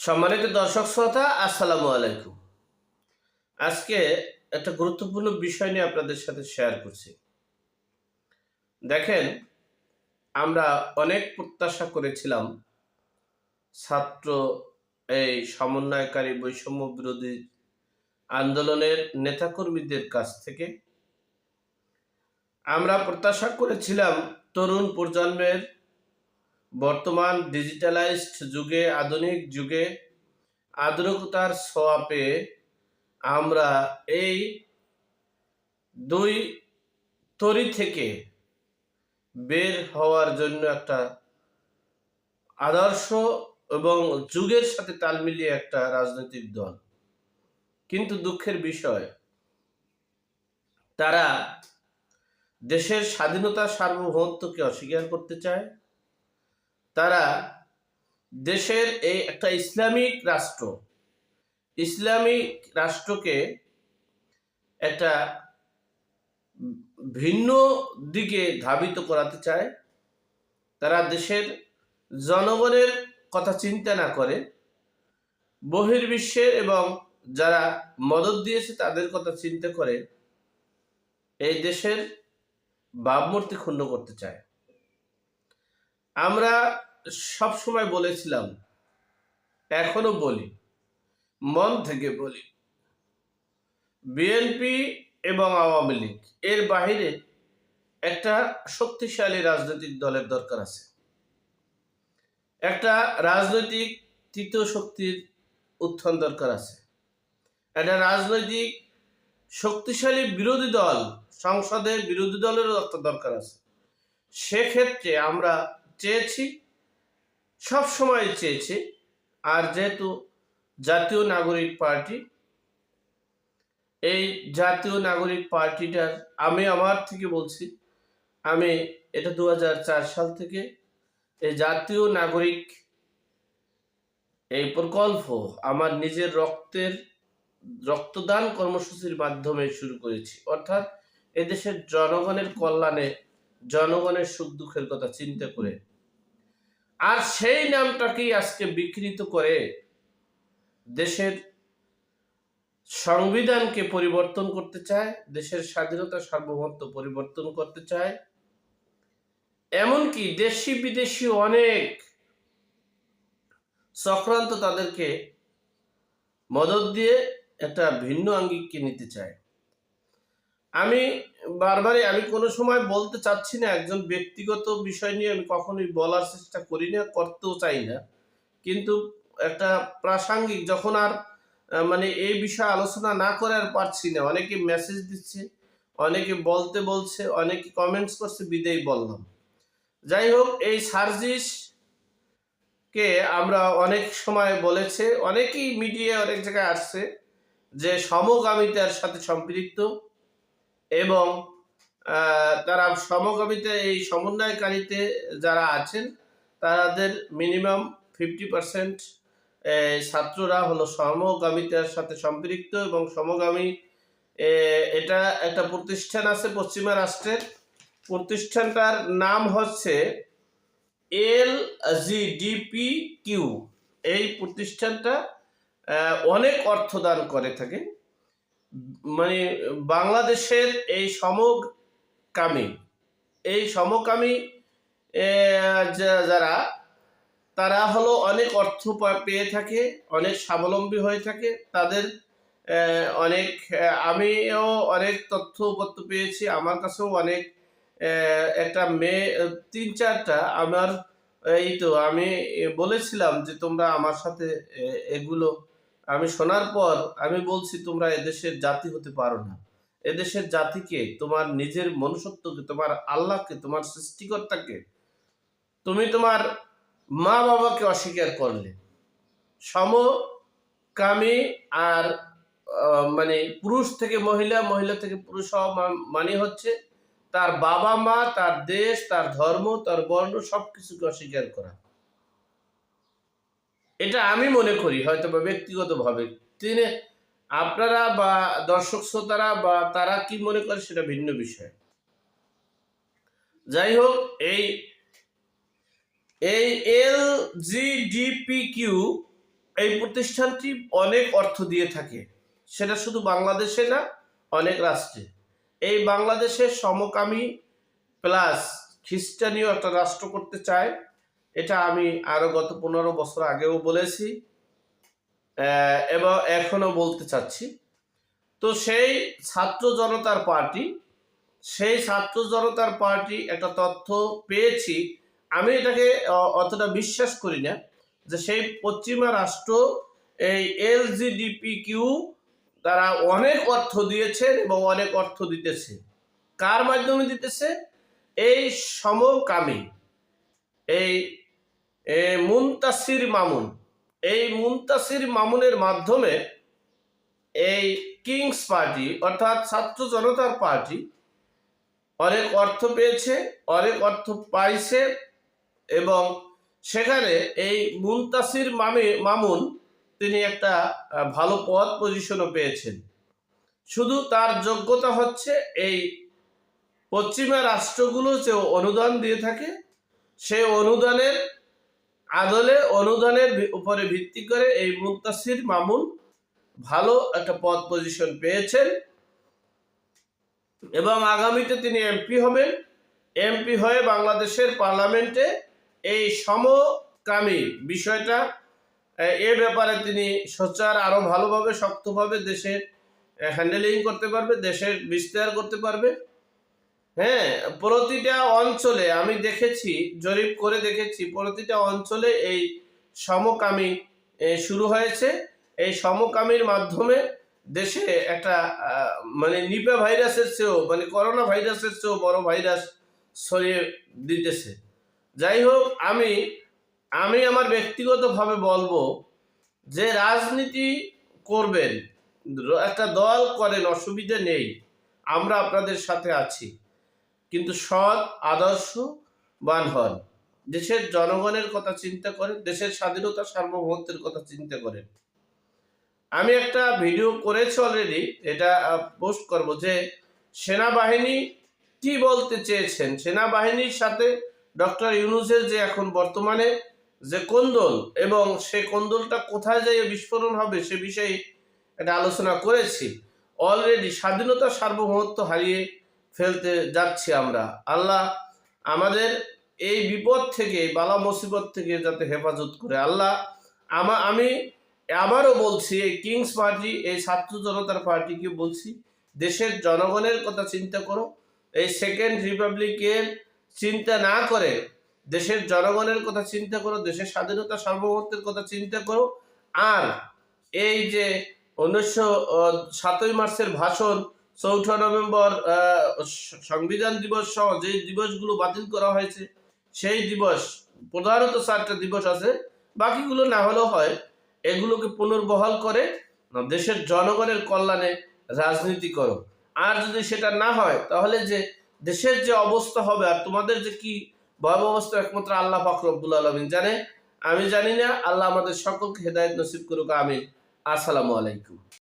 সম্মানিত দর্শক শ্রোতা, আসসালামু আলাইকুম। আজকে একটা গুরুত্বপূর্ণ বিষয় নিয়ে আপনাদের সাথে শেয়ার করছি। দেখেন, আমরা অনেক প্রত্যাশা করেছিলাম ছাত্র এই সমন্বয়কারী বৈষম্য বিরোধী আন্দোলনের নেতাকর্মীদের কাছ থেকে। আমরা প্রত্যাশা করেছিলাম তরুণ প্রজন্মের বর্তমান ডিজিটালাইজড যুগে, আধুনিক যুগে আধুনিকতার ছোঁয়া পেয়ে আমরা এই দুই তরি থেকে বের হওয়ার জন্য একটা আদর্শ এবং যুগের সাথে তাল মিলিয়ে একটা রাজনৈতিক দল। কিন্তু দুঃখের বিষয়, তারা দেশের স্বাধীনতা সার্বভৌমত্বকে অস্বীকার করতে চায় তারা দেশের এই একটা ইসলামিক রাষ্ট্র। ইসলামিক রাষ্ট্রকে একটা ভিন্ন দিকে ধাবিত করাতে চায়। তারা দেশের জনগণের কথা চিন্তা না করে। বহির্বিশ্বের এবং যারা মদত দিয়েছে তাদের কথা চিন্তা করে। এই দেশের ভাবমূর্তি ক্ষুণ্ণ করতে চায়। আমরা সব সময় বলেছিলাম, এখনও বলি, মন থেকে বলি। বিএনপি এবং আওয়ামী লীগ, এর বাহিরে একটা শক্তিশালী রাজনৈতিক দলের দরকার আছে। একটা রাজনৈতিক তৃতীয় শক্তির উত্থান দরকার আছে। একটা রাজনৈতিক শক্তিশালী বিরোধী দল, সংসদের বিরোধী দলেরও একটা দরকার আছে। সেক্ষেত্রে আমরা চেয়েছি, সব সময় চেয়েছি। আর যেহেতু জাতীয় নাগরিক পার্টি, এই জাতীয় নাগরিক পার্টিটার, আমি আমার থেকে বলছি, আমি এটা দু হাজার চার সাল থেকে এই জাতীয় নাগরিক এই প্রকল্প আমার নিজের রক্তের, রক্তদান কর্মসূচির মাধ্যমে শুরু করেছি। অর্থাৎ এদেশের জনগণের কল্যাণে, জনগণের সুখ দুঃখের কথা চিন্তা করে আর সেই নামটাকেই আজকে বিকৃত করে দেশের সংবিধানকে পরিবর্তন করতে চায়, দেশের স্বাধীনতা সার্বভৌমত্ব পরিবর্তন করতে চায়। এমনকি দেশি বিদেশি অনেক চক্রান্ত তাদেরকে মদত দিয়ে একটা ভিন্ন আঙ্গিককে নিতে চায়। আমি বারবারই আমি কোনো সময় বলতে চাচ্ছি না, একজন ব্যক্তিগত বিষয় নিয়ে আমি কখনোই বলার চেষ্টা করি না, করতেও চাই না। কিন্তু একটা প্রাসঙ্গিক, যখন আর মানে এই বিষয়ে আলোচনা না করে আর পারছি না। অনেকে মেসেজ দিচ্ছে, অনেকে বলতে বলছে, অনেকে কমেন্টস করছে বিদেই বললাম। যাই হোক, এই সার্জিস কে আমরা অনেক সময় বলেছে, অনেকেই মিডিয়া অনেক জায়গায় আসছে যে সমগামিতার সাথে সম্পৃক্ত। এবং তারা সমগামিতা এই সমন্বয়কারীতে যারা আছেন, তাদের মিনিমাম ফিফটি পার্সেন্ট ছাত্ররা হলো সমগামিতার সাথে সম্পৃক্ত এবং সমগামী এটা একটা প্রতিষ্ঠান আছে পশ্চিমা রাষ্ট্রের। প্রতিষ্ঠানটার নাম হচ্ছে এল জি ডিপি কিউ। এই প্রতিষ্ঠানটা অনেক অর্থ দান করে থাকে। মানে বাংলাদেশের এই সমকামী এই সমকামী যারা, তারা হলো অনেক অর্থ পেয়ে থাকে, অনেক স্বাবলম্বী হয়ে থাকে, তাদের অনেক আমিও অনেক তথ্য উপত্য পেয়েছি, আমার কাছেও অনেক একটা মেয়ে, তিন চারটা আমার, এই তো আমি বলেছিলাম যে তোমরা আমার সাথে এগুলো আমি শোনার পর আমি বলছি, তোমরা এদেশের জাতি হতে পারো না। এদেশের জাতিকে, তোমার নিজের মনুষ্যত্বকে, তোমার আল্লাহকে, তোমার সৃষ্টিকর্তাকে, তুমি তোমার মা বাবাকে অস্বীকার করলে। সমকামী আর মানে পুরুষ থেকে মহিলা মহিলা থেকে পুরুষ হওয়া মানে হচ্ছে তার বাবা মা তার দেশ, তার ধর্ম, তার বর্ণ সবকিছুকে অস্বীকার করা। এটা আমি মনে করি হয়তো বা ব্যক্তিগতভাবে। তিনি আপনারা বা দর্শক শ্রোতারা বা তারা কি মনে করে সেটা ভিন্ন বিষয়। যাই হোক, এই এই এল কিউ এই প্রতিষ্ঠানটি অনেক অর্থ দিয়ে থাকে। সেটা শুধু বাংলাদেশে না, অনেক রাষ্ট্রে। এই বাংলাদেশের সমকামী প্লাস খ্রিস্টানীয় একটা রাষ্ট্র করতে চায় এটা আমি আরও গত পনেরো বছর আগেও বলেছি। এবং এখনও বলতে চাচ্ছি। তো সেই ছাত্র জনতার পার্টি, সেই ছাত্র জনতার পার্টি একটা তথ্য পেয়েছি। আমি এটাকে অতটা বিশ্বাস করি না যে সেই পশ্চিমা রাষ্ট্র এই এলজিডিপি কিউ তারা অনেক অর্থ দিয়েছেন এবং অনেক অর্থ দিতেছে। কার মাধ্যমে দিতেছে? এই সমকামী, এই মুনতাসির মামুন। এই মুনতাসির মামুনের মাধ্যমে এই কিংস পার্টি, অর্থাৎ ছাত্র জনতার পার্টি, অনেক অর্থ পেয়েছে, অনেক অর্থ পাইছে এবং সেখানে এই মুনতাসির মামে, মামুন তিনি একটা ভালো পদ পজিশনও পেয়েছেন। শুধু তার যোগ্যতা হচ্ছে এই পশ্চিমা রাষ্ট্রগুলো যে অনুদান দিয়ে থাকে সেই অনুদানের আদলে অনুদানের উপরে ভিত্তি করে এই মুন্তাসির মামুন ভালো একটা পদ পজিশন পেয়েছেন। এবং আগামীতে তিনি এমপি হবেন। এমপি হয়ে বাংলাদেশের পার্লামেন্টে এই সমকামী বিষয়টা, এ ব্যাপারে তিনি সোচ্চার, আরও ভালোভাবে, শক্তভাবে দেশের হ্যান্ডেলিং করতে পারবে, দেশের বিস্তার করতে পারবে। হ্যাঁ প্রতিটা অঞ্চলে আমি দেখেছি, জরিপ করে দেখেছি, প্রতিটা অঞ্চলে এই সমকামী শুরু হয়েছে। এই সমকামীর মাধ্যমে দেশে একটা মানে নিপা ভাইরাসের চেয়েও মানে করোনা ভাইরাসের চেয়েও বড় ভাইরাস ছড়িয়ে দিতেছে। যাই হোক, আমি আমি আমার ব্যক্তিগতভাবে বলব যে রাজনীতি করবেন, একটা দল করেন, অসুবিধা নেই। আমরা আপনাদের সাথে আছি। কিন্তু সৎ আদর্শবান হন দেশের জনগণের কথা চিন্তা করেন, দেশের স্বাধীনতা সার্বভৌমত্বের কথা চিন্তা করেন। আমি একটা ভিডিও করেছি অলরেডি এটা পোস্ট করব যে সেনাবাহিনী কি বলতে চেয়েছেন? সেনাবাহিনীর সাথে ডক্টর ইউনুসের যে এখন বর্তমানে যে কোন্দল এবং সে কোন্দলটা কোথায় যাই বিস্ফোরণ হবে সে বিষয়ে একটা আলোচনা করেছি। অলরেডি স্বাধীনতা সার্বভৌমত্ব হারিয়ে ফেলতে যাচ্ছি আমরা। আল্লাহ আমাদের এই বিপদ থেকে, বালা মুসিবত থেকে যাতে হেফাজত করে। আল্লাহ আমা, আমি আবারও বলছি, এই কিংস পার্টি, এই ছাত্র জনতার পার্টিকে বলছি, দেশের জনগণের কথা চিন্তা করো। এই সেকেন্ড রিপাবলিকের চিন্তা না করে, দেশের জনগণের কথা চিন্তা করো, দেশের স্বাধীনতা সার্বভৌমত্বের কথা চিন্তা করো। আর এই যে উনিশশো সাতই মার্চের ভাষণ চৌঠা নভেম্বর সংবিধান দিবস সহ যে দিবসগুলো বাতিল করা হয়েছে, সেই দিবস, প্রধানত চারটা দিবস আছে। বাকিগুলো না হলেও হয়, এগুলোকে পুনর্বহাল করে দেশের জনগণের কল্যাণে রাজনীতি করো। আর যদি সেটা না হয়, তাহলে যে দেশের যে অবস্থা হবে আর তোমাদের যে কি ভয়াবহ অবস্থা একমাত্র আল্লাহ ফাকরবুল আলমিন জানে। আমি জানি না, আল্লাহ আমাদের সকলকে হেদায়ত নসিব করুক আমি আসসালামু আলাইকুম।